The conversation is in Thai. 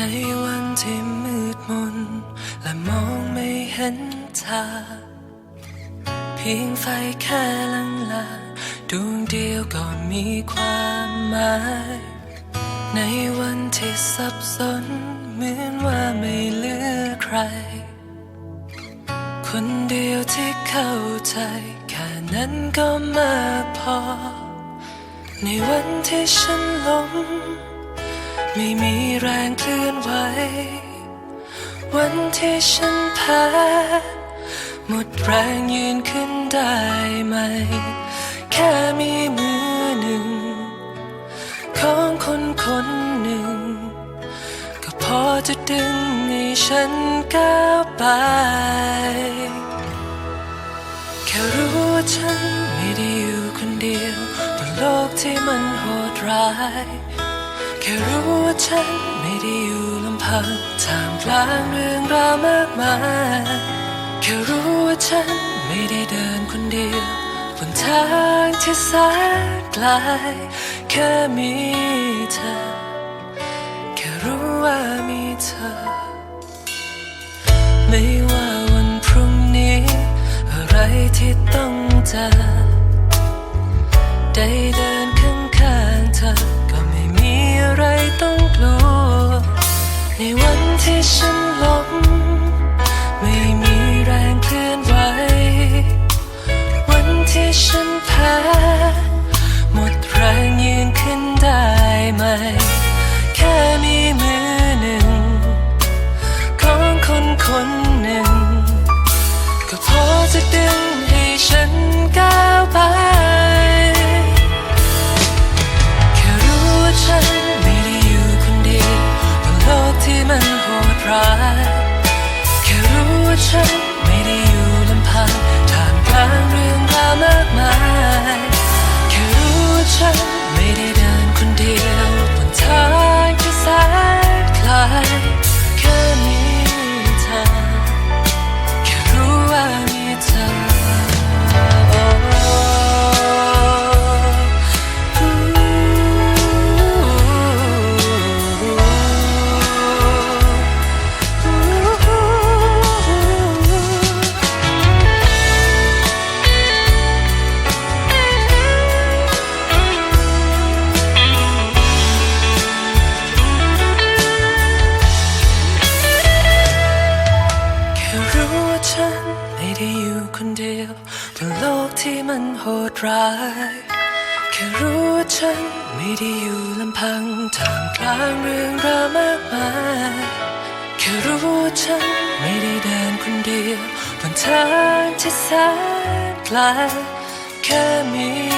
ในวันที่มืดมน และมองไม่เห็นทางเพียงไฟแค่ลังลาดวงเดียวก็มีความหมาย ในวันที่สับสน เหมือนว่าไม่เหลือใคร คนเดียวที่เข้าใจ แค่นั้นก็มากพอ ในวันที่ฉันล้ม ไม่มีแรงเคลื่อนไหว วันที่ฉันแพ้หมดแรงยืนขึ้นได้ไหม แค่มีมือหนึ่ง ของคนคนหนึ่ง ก็พอจะดึงให้ฉันก้าวไป แค่รู้ว่าฉันไม่ได้อยู่คนเดียวบนโลกที่มันโหดร้าย ค่รู้ว่าฉันไม่ได้อยู่ลำพังท่ามกลางเรื่องราวมากมายแค่รู้ว่าฉันไม่ได้เดินคนเดียวบนทางที่แสนไกลแค่มีเธอ แค่รู้ว่ามีเธอ ไม่ว่าวันพรุ่งนี้ อะไรที่ต้องเจอได้เดินข้างๆเธอ ในวันที่ฉันล้มไม่มีแรงเคลื่อนไหววันที่ฉัน ร้ายแค่รู้ว่าฉัน ดร้าย แค่รู้ว่าฉันไม่ได้อยู่ลำพังท่ามกลางเรื่องราวมากมาย แค่รู้ว่าฉันไม่ได้เดินคนเดียวบนทางที่แสนไกลแค่มี